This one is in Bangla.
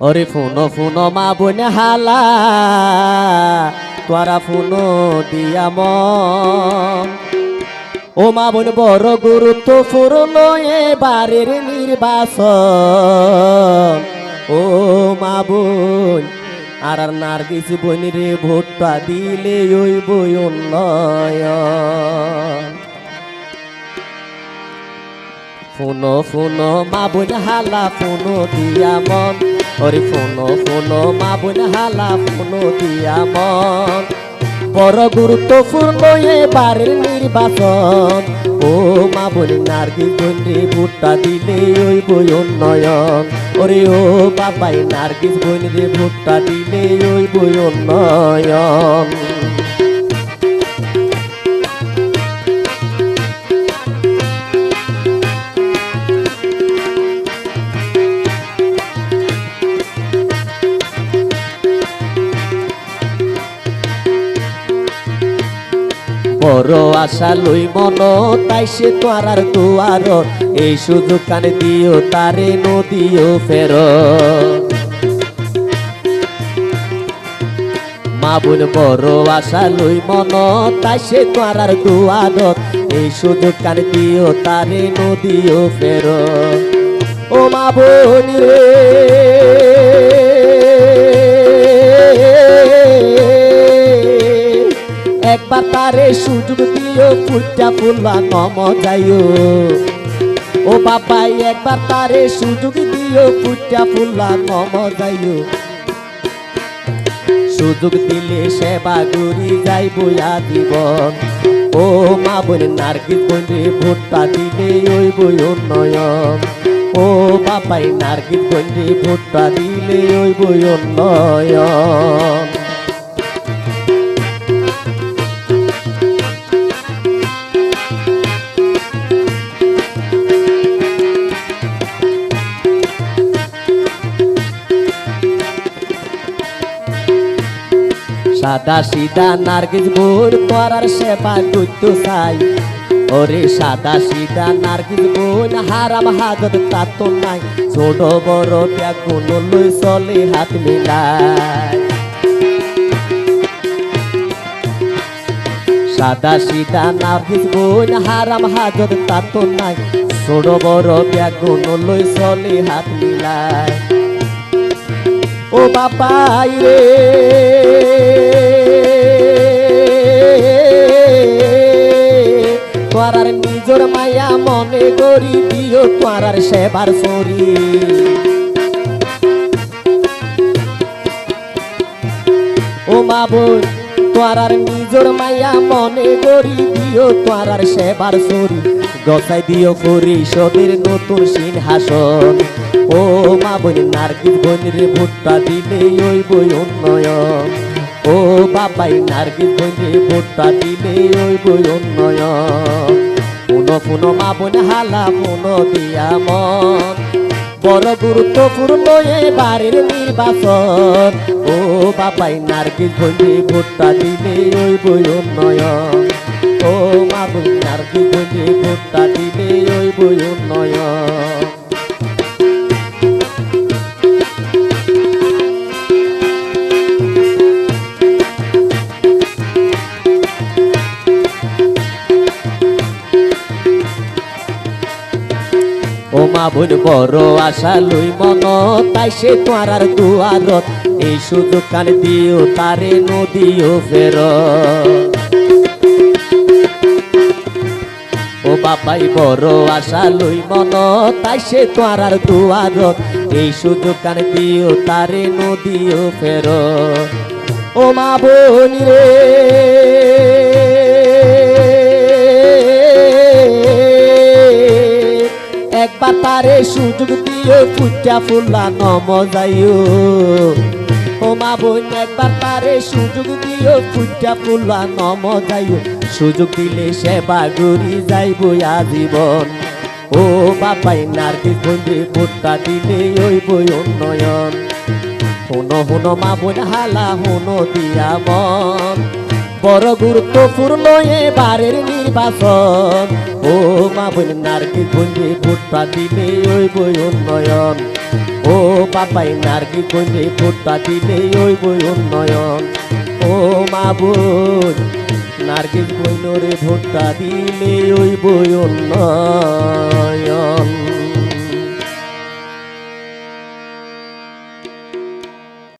ওরে ফুনো ফুনো মা বোন হালা তোরা ফুনো দিয়াম ও মা বোন বড় গুরুত্ব গুরুত্বপূর্ণ এবারের নির্বাচন ও মা বোন আর আর নার্গিস বোন রে ভোটটা দিলে ওই বই উন্নয়ন ফুনো ফুনো মা বোন হালা ফুনো দিয়া ওরে ফোনো ফোনো, মা বোন হালা, ফোনো দিয়া মন। বড় গুরুত্বপূর্ণ এবারের নির্বাচন। ও মা বোন নার্গিস বন্ডে ভোটটা দিলে ওই বই উন্নয়ন। ওরে ও বাবাই নার্গিস বন্ডে ভোটটা দিলে ওই বই উন্নয়ন। বড় আশা লই মন, তাই সে তোর আর দুয়ার। এই সুযোগ কানে দিও, তারে নদীও ফের মা বোন, বড় আশা লই মন, তাই সে তোর আর দুয়ার। এই সুযোগ কানে দিও, তারে নদিও ফের ও মা বোন রে একবার তারে সুযোগ দিও ফুটা ফুলা নম যাইও। ও বাবাই একবার তারে সুযোগ দিও ফুটা ফুলা নম যাইও। সুযোগ দিলে সেবা গুরি যাইব দিব ও মা বোন নার্গিস বোনে ভোটটা দিলে ওই বই উন্নয়ন। ও বাবাই নার্গিস বোনে ভোটটা দিলে ওই বই উন্নয়ন। সাদা সিদা নার্গিস বোর করার সেবা করত চাই। ওরে সাদা সিদা নার্গিস বোন হারাম হাজত তাতো নাই। ছোট বড় ব্যাগুন লই চলে হাত মিলাই। সাদা সিদা নার্গিস বোন হারাম হাজত তাতো নাই। ছোট বড় ব্যাগুন লই চলে হাত মিলাই। ও বাবাই রে। তোরার নিজর মায়া মনে করি দিও তোরার সেবার সরি ও মা বোন তোরার নিজর মায়া মনে করি দিও তোরার সেবার সরি গসাই দিও পরিষদের নতুন সিংহাসন। ও মা বোন নার্গিস বোন রে ভোটটা দিলে ওই বই উন্নয়ন। ও বাবাই নার্গিস বোন রে ভোটটা দিলে ওই বই উন্নয়ন। পুনো পুনো মা বোন, হালা পুনো দিয়া মন। বড় গুরুত্বপূর্ণ এবারের নির্বাচন। ও বাবাই নার্গিস ভঞ্জি ভোটটা দিলে ওই বই উন্নয়ন। ও মা বোন নার্গিস ভঞ্জি ভোটটা দিলে ওই বই উন্নয়ন। ও মা বোন, বড় আশা লই মন, তাই সে তোমার আর দুয়ারত। এই সুযোগ কান দিও, তারে নদীও ফের ও বাবাই, বড় আশা লই মন, তাই সে তোমার আর দুয়ারত। এই সুযোগ কান দিও, তারে নদীও ফের ও মা বোন রে একবার তারে সুযোগ দিও ফুটা ফুলা নম যাইও। ও মা বোন, একবার তারে সুযোগ দিও ফুটা ফুলা নম যাইও। সুযোগ দিলে সেবা গরি যাইব আজীবন। ও বাবাই নার্গিস বন্ধে ভোটটা দিলে ওই বই উন্নয়ন। হুনো হুনো মা বোন, হালা হুনো দিয়া মন। বড় গুরুত্বপূর্ণ এবারের নির্বাচন। ও মা বোন নারকি গুঞ্জি ভোটটা দিলে ওই বই উন্নয়ন। ও বাবাই নার্গি কইলে ভোটটা দিলে ওই বই উন্নয়ন। ও মাবুদ নার্গিস বইনরে ভোটটা দিলে ওই বই উন্নয়ন।